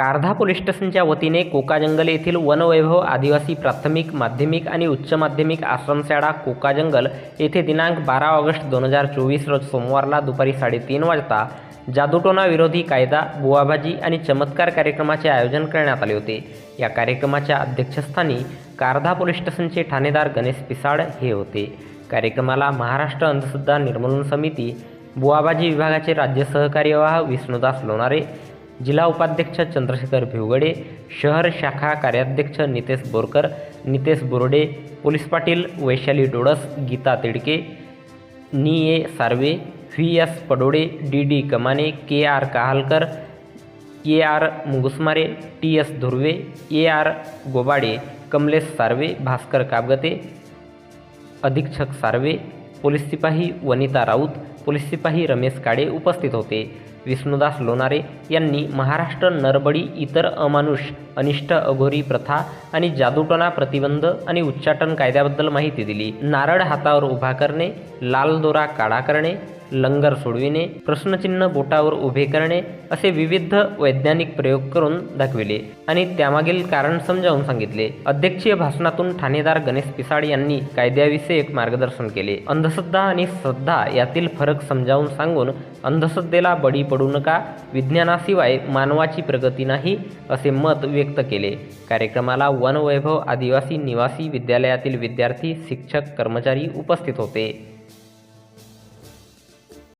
Kardha police स्टेशनच्या वतीने कोकाजंगल येथील वनवैभव आदिवासी प्राथमिक माध्यमिक आणि उच्च माध्यमिक आश्रमशाळा कोकाजंगल येथे दिनांक बारा ऑगस्ट दोन हजार चोवीस रोज सोमवारला दुपारी साडेतीन वाजता जादूटोना विरोधी कायदा बुवाबाजी आणि चमत्कार कार्यक्रमाचे आयोजन करण्यात आले होते. या कार्यक्रमाच्या अध्यक्षस्थानी कारधा पोलीस स्टेशनचे ठाणेदार गणेश पिसाळ हे होते. कार्यक्रमाला महाराष्ट्र अंधश्रद्धा निर्मूलन समिती बुवाबाजी विभागाचे राज्य सहकार्यवाह विष्णुदास लोणारे जिल्हा उपाध्यक्ष चंद्रशेखर भिवगडे शहर शाखा कार्याध्यक्ष नितेश बोरकर नितेश बोर्डे पोलीस पाटील वैशाली डोळस गीता तिडके नी A Sarve V S Padode D D Kamane K R Kahalkar A R Mugusmare T S Dhurve A R Gobade Kamlesh Sarve Bhaskar Kabgate अधीक्षक सार्वे पोलीस सिपाही वनिता राऊत पोलीस सिपाही रमेश काडे उपस्थित होते. विष्णुदास लोणारे यांनी महाराष्ट्र नरबडी इतर अमानुष अनिष्ट अघोरी प्रथा आणि जादूटना प्रतिबंध आणि उच्चाटन कायद्याबद्दल माहिती दिली. नारळ हातावर उभा करणे लाल दोरा काढा करणे लंगर सोडविणे प्रश्नचिन्ह बोटावर उभे करणे असे विविध वैज्ञानिक प्रयोग करून दाखविले आणि त्यामागील कारण समजावून सांगितले. अध्यक्षीय भाषणातून ठाणेदार गणेश पिसाळ यांनी कायद्याविषयक मार्गदर्शन केले. अंधश्रद्धा आणि श्रद्धा यातील फरक समजावून सांगून अंधश्रद्धेला बळी पडू नका विज्ञानाशिवाय मानवाची प्रगती नाही असे मत व्यक्त केले. कार्यक्रमाला वनवैभव आदिवासी निवासी विद्यालयातील विद्यार्थी शिक्षक कर्मचारी उपस्थित होते.